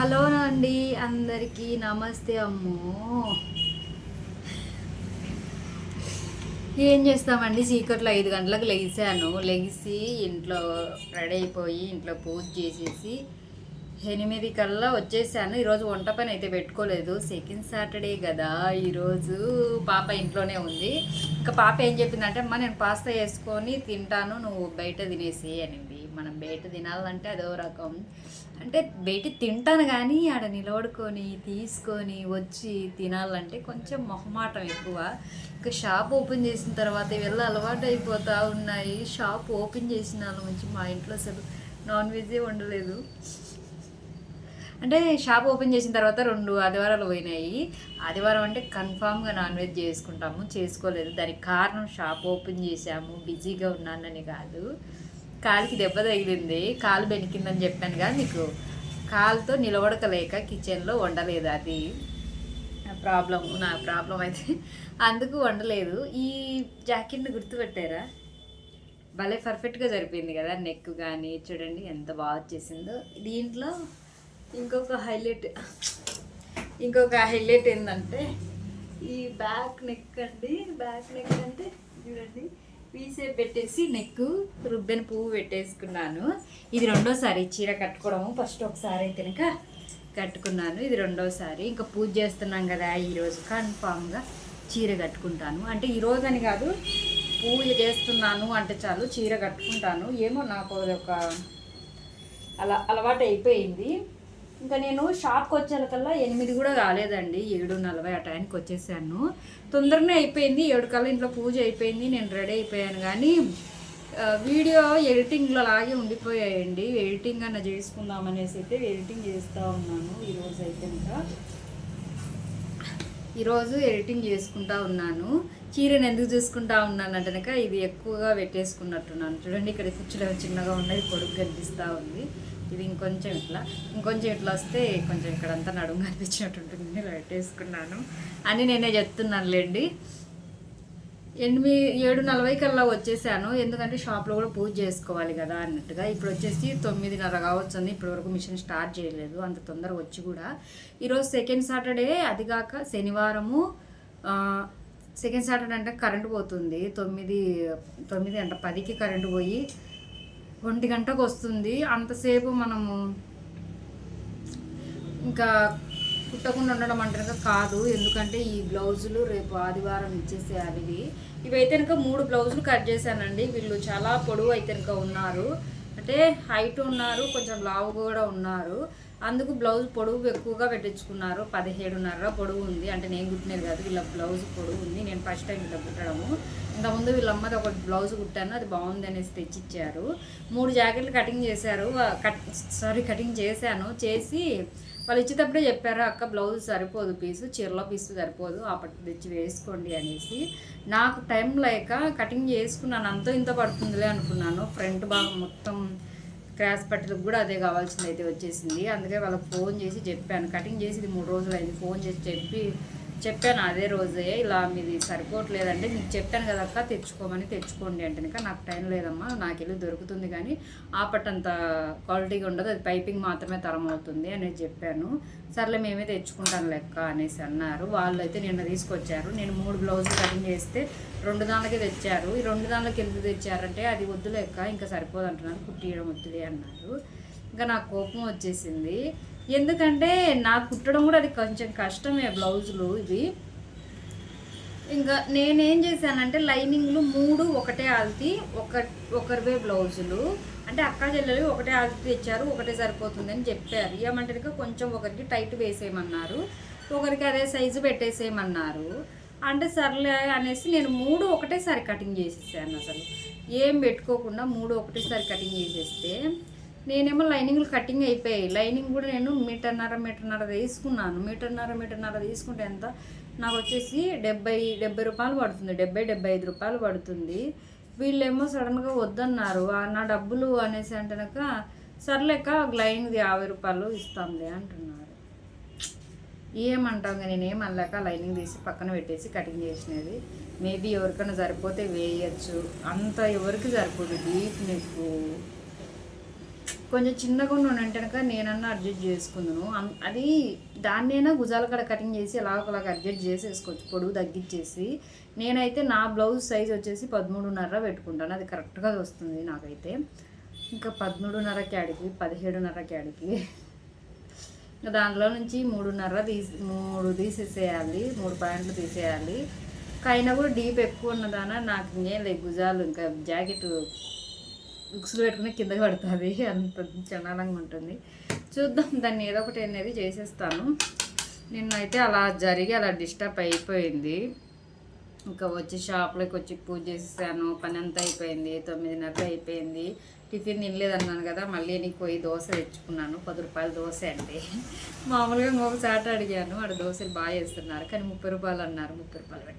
Hello అండి అందరికీ నమస్తే అమ్మో. ఏం చేస్తామండి చీకట్లో ఐదు గంటలకు లెగిసాను లెగిసి ఇంట్లో రెడీ అయిపోయి ఇంట్లో పూజ చేసేసి ఎనిమిది కల్లా వచ్చేసాను. ఈరోజు వంట పని అయితే పెట్టుకోలేదు. సెకండ్ సాటర్డే కదా ఈరోజు పాప ఇంట్లోనే ఉంది. ఇంకా పాప ఏం చెప్పిందంటే అమ్మ నేను పాస్తా వేసుకొని తింటాను నువ్వు బయట తినేసి అని మనం బయట తినాలంటే అదో రకం. అంటే బయట తింటాను కానీ ఆడ నిలబడుకొని తీసుకొని వచ్చి తినాలంటే కొంచెం మొహమాటం ఎక్కువ. ఇంకా షాప్ ఓపెన్ చేసిన తర్వాత వెళ్ళి అలవాటు అయిపోతూ ఉన్నాయి. షాప్ ఓపెన్ చేసిన వాళ్ళ నుంచి మా ఇంట్లో అసలు నాన్ వెజే వండలేదు. అంటే షాప్ ఓపెన్ చేసిన తర్వాత రెండు ఆదివారాలు పోయినాయి. ఆదివారం అంటే కన్ఫామ్గా నాన్ వెజ్ చేసుకుంటాము చేసుకోలేదు. దానికి కారణం షాప్ ఓపెన్ చేసాము బిజీగా ఉన్నానని కాదు. కాలికి దెబ్బ తగిలింది కాలు బెనికిందని చెప్పాను కదా మీకు. కాలుతో నిలబడకలేక కిచెన్లో వండలేదు అది. ప్రాబ్లం నా ప్రాబ్లం అయితే అందుకు వండలేదు. ఈ జాకెట్ని గుర్తుపెట్టారా? భలే పర్ఫెక్ట్గా సరిపోయింది కదా నెక్ కానీ చూడండి ఎంత బాగా వచ్చేసిందో. దీంట్లో ఇంకొక హైలైట్ ఇంకొక హైలైట్ ఏంటంటే ఈ బ్యాక్ నెక్ అండి బ్యాక్ నెక్ అంటే చూడండి. పీసే పెట్టేసి నెక్ రుబ్బెన పువ్వు పెట్టేసుకున్నాను. ఇది రెండోసారి చీర కట్టుకోవడము. ఫస్ట్ ఒకసారి అయితే కనుక కట్టుకున్నాను. ఇది రెండోసారి. ఇంకా పూజ చేస్తున్నాం కదా ఈరోజు కన్ఫామ్గా చీర కట్టుకుంటాను. అంటే ఈరోజు అని కాదు పూజ చేస్తున్నాను అంటే చాలు చీర కట్టుకుంటాను. ఏమో నాకు ఒక అలా అలవాటు అయిపోయింది ఇంకా నేను షాప్కి వచ్చేకల్లా ఎనిమిది కూడా కాలేదండి ఏడు నలభై ఆ టైంకి వచ్చేసాను. తొందరనే అయిపోయింది. ఏడు కల్లా ఇంట్లో పూజ అయిపోయింది. నేను రెడీ అయిపోయాను. కానీ వీడియో ఎడిటింగ్లో లాగే ఉండిపోయాయండి. ఎడిటింగ్ అన్న చేసుకుందాం అనేసి అయితే ఎడిటింగ్ చేస్తూ ఉన్నాను ఈరోజు అయితే ఇంకా. ఈరోజు ఎడిటింగ్ చేసుకుంటా ఉన్నాను. చీరను ఎందుకు చూసుకుంటా ఉన్నాను అంటే కనుక ఇది ఎక్కువగా పెట్టేసుకున్నట్టున్నాను. చూడండి ఇక్కడ కుర్చీలో చిన్నగా ఉన్నది పొడుగు కనిపిస్తూ ఉంది. ఇది ఇంకొంచెం ఇట్లా ఇంకొంచెం ఇట్లా వస్తే కొంచెం ఇక్కడంతా నడుము కనిపించినట్టు ఉంటుంది. ఇలా పెట్టేసుకున్నాను. అని నేనే చెప్తున్నానులేండి. ఎనిమిది ఏడు నలభై కల్లా వచ్చేసాను. ఎందుకంటే షాప్లో కూడా పూజ చేసుకోవాలి కదా అన్నట్టుగా. ఇప్పుడు వచ్చేసి తొమ్మిదిన్నర కావచ్చు ఇప్పటి వరకు మిషన్ స్టార్ట్ చేయలేదు. అంత తొందరగా వచ్చి కూడా. ఈరోజు సెకండ్ సాటర్డే అది కాక శనివారము సెకండ్ సాటర్డే అంటే కరెంటు పోతుంది. తొమ్మిది తొమ్మిది అంటే పదికి కరెంటు పోయి ఒంటి గంటకు వస్తుంది. అంతసేపు మనము ఇంకా కుట్టకుండా ఉండడం అంటే కాదు. ఎందుకంటే ఈ బ్లౌజులు రేపు ఆదివారం ఇచ్చేసేయాలి ఇవి. ఇవైతే కనుక మూడు బ్లౌజులు కట్ చేశానండి. వీళ్ళు చాలా పొడవు అయితే కనుక ఉన్నారు. అంటే హైట్ ఉన్నారు కొంచెం లావు కూడా ఉన్నారు. అందుకు బ్లౌజ్ పొడవు ఎక్కువగా పెట్టించుకున్నారు. పదిహేడున్నర పొడవు ఉంది. అంటే నేను కుట్టినది కాదు వీళ్ళ బ్లౌజ్ పొడవు ఉంది. నేను ఫస్ట్ టైం ఇలా కుట్టడము. ఇంతకుముందు వీళ్ళ అమ్మది ఒక బ్లౌజ్ కుట్టాను అది బాగుంది అనేసి తెచ్చిచ్చారు. మూడు జాకెట్లు కటింగ్ చేశారు. కట్ సారీ కటింగ్ చేశాను. చేసి వాళ్ళు ఇచ్చేటప్పుడే చెప్పారు అక్క బ్లౌజ్ సరిపోదు పీసు చీరలో పీసు సరిపోదు అప్పటి తెచ్చి వేసుకోండి అనేసి. నాకు టైం లేక కటింగ్ చేసుకున్నాను. అంతో ఇంత పడుతుందిలే అనుకున్నాను. ఫ్రంట్ భాగం మొత్తం క్రాస్ పట్టలకు కూడా అదే కావాల్సింది అయితే వచ్చేసింది. అందుకే వాళ్ళకి ఫోన్ చేసి చెప్పాను. కటింగ్ చేసి ఇది మూడు రోజులు అయింది ఫోన్ చేసి చెప్పి చెప్పాను అదే రోజే ఇలా మీది సరిపోవట్లేదంటే నీకు చెప్పాను కదా అక్క తెచ్చుకోమని తెచ్చుకోండి అంటే నాకు టైం లేదమ్మా నాకు వెళ్ళి దొరుకుతుంది కానీ ఆ క్వాలిటీగా ఉండదు అది పైపింగ్ మాత్రమే తరం అవుతుంది అనేది చెప్పాను. సర్లే మేమే తెచ్చుకుంటాను లెక్క అనేసి అన్నారు. వాళ్ళు అయితే నిన్న తీసుకొచ్చారు. నేను మూడు బ్లౌజులు కటింగ్ చేస్తే రెండు దానిలకి తెచ్చారు. ఈ రెండు దానిలకి ఎందుకు తెచ్చారంటే అది వద్దు లెక్క ఇంకా సరిపోదు అంటున్నారు. కుట్టియడం వద్దులే అన్నారు. ఇంకా నాకు కోపం వచ్చేసింది. ఎందుకంటే నాకు కుట్టడం కూడా అది కొంచెం కష్టమే బ్లౌజులు ఇవి. ఇంకా నేనేం చేశానంటే లైనింగ్లు మూడు ఒకటే ఆల్తి ఒక ఒకరివే బ్లౌజులు. అంటే అక్క చెల్లెలు ఒకటే ఆల్తి తెచ్చారు ఒకటే సరిపోతుంది అని చెప్పారు. ఏమంటే కొంచెం ఒకరికి టైట్ వేసేయమన్నారు ఒకరికి అదే సైజు పెట్టేసేయమన్నారు. అంటే సర్లే అనేసి నేను మూడు ఒకటేసారి కటింగ్ చేసేసాను అసలు. ఏం పెట్టుకోకుండా మూడు ఒకటేసారి కటింగ్ చేసేస్తే నేనేమో లైనింగ్లు కటింగ్ అయిపోయాయి. లైనింగ్ కూడా నేను మీటర్న్నర మీటర్న్నర తీసుకున్నాను. మీటర్న్నర మీటర్న్నర తీసుకుంటే ఎంత? నాకు వచ్చేసి డెబ్బై డెబ్బై రూపాయలు పడుతుంది. డెబ్బై డెబ్బై ఐదు రూపాయలు పడుతుంది. వీళ్ళేమో సడన్గా వద్దన్నారు. నా డబ్బులు అనేసి అంటనక సర్లేక లైన్ది యాభై రూపాయలు ఇస్తాంలే అంటున్నారు. ఏమంటాం నేనేం నేను ఏమనలేక లైనింగ్ తీసి పక్కన పెట్టేసి కటింగ్ చేసినది. మేబీ ఎవరికైనా సరిపోతే వేయచ్చు. అంత ఎవరికి సరిపోదు. డీప్ నెక్ కొంచెం చిన్నగా ఉన్న కనుక నేనన్నా అడ్జస్ట్ చేసుకుందును. అది దాన్నైనా భుజాల కాడ కటింగ్ చేసి అలా అడ్జస్ట్ చేసేసుకోవచ్చు పొడుగు తగ్గించేసి నేనైతే నా బ్లౌజ్ సైజ్ వచ్చేసి పదమూడున్నర పెట్టుకుంటాను అది కరెక్ట్గా వస్తుంది నాకైతే. ఇంకా పదమూడున్నర క్యాడికి పదిహేడున్నర క్యాడికి. ఇంకా దాంట్లో నుంచి మూడున్నర తీసి మూడు తీసేసేయాలి మూడు పాయింట్లు తీసేయాలి. కైనా కూడా డీప్ ఎక్కువ ఉన్నదాన నాకు ఇంకేం లేదు భుజాలు ఇంకా జాకెట్ బుక్స్లో పెట్టుకుని కిందకి పడుతుంది. అంత చండాలంగా ఉంటుంది. చూద్దాం దాన్ని ఏదో ఒకటి అనేది చేసేస్తాను. నిన్నైతే అలా జరిగి అలా డిస్టర్బ్ అయిపోయింది. ఇంకా వచ్చి షాప్లోకి వచ్చి పూజ చేసేసాను. పని అంతా అయిపోయింది. తొమ్మిదిన్నర అయిపోయింది. టిఫిన్ తినలేదన్నాను కదా మళ్ళీ నీకు పోయి దోశ తెచ్చుకున్నాను. పది రూపాయల దోశ అంటే. మామూలుగా ఇంకొకసారి అడిగాను. ఆడ దోశలు బాగా చేస్తున్నారు. కానీ ముప్పై రూపాయలు అన్నారు. ముప్పై రూపాయలు పెట్టాను